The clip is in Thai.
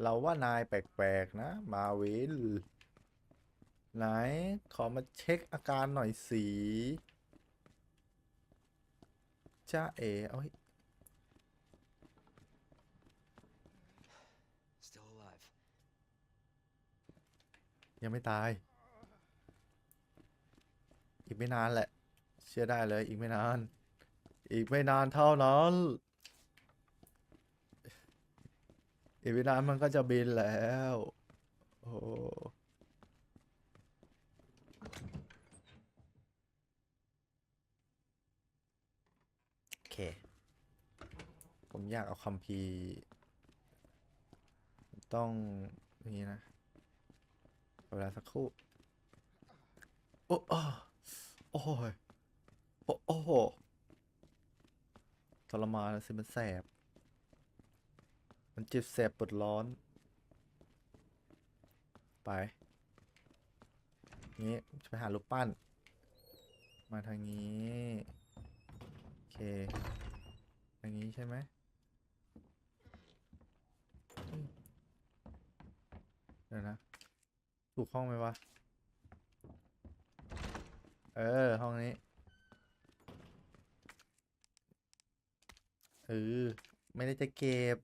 เราว่านายแปลกๆ นะ มาวินไหน ขอมาเช็คอาการหน่อยสิจ้าเอเอาให้ Still alive. ยังไม่ตาย อีกไม่นานแหละ เชื่อได้เลยอีกไม่นาน อีกไม่นานเท่านั้น อีกไม่นานมันก็จะบินแล้ว โอ้โอเค ผมอยากเอาคัมภีร์ต้องนี้นะเวลาสักครู่ โอ้อ้อโอ้ยโอ้โอ้โหทรมานสิมันแสบ มันเจ็บแสบปวดร้อน ไปงี้จะไปหารูปปั้น มาทางนี้ โอเค ทางนี้ใช่ไหมเดี๋ยวนะ ถูกห้องไหมวะ เออ ห้องนี้ เออ ไม่ได้จะเก็บ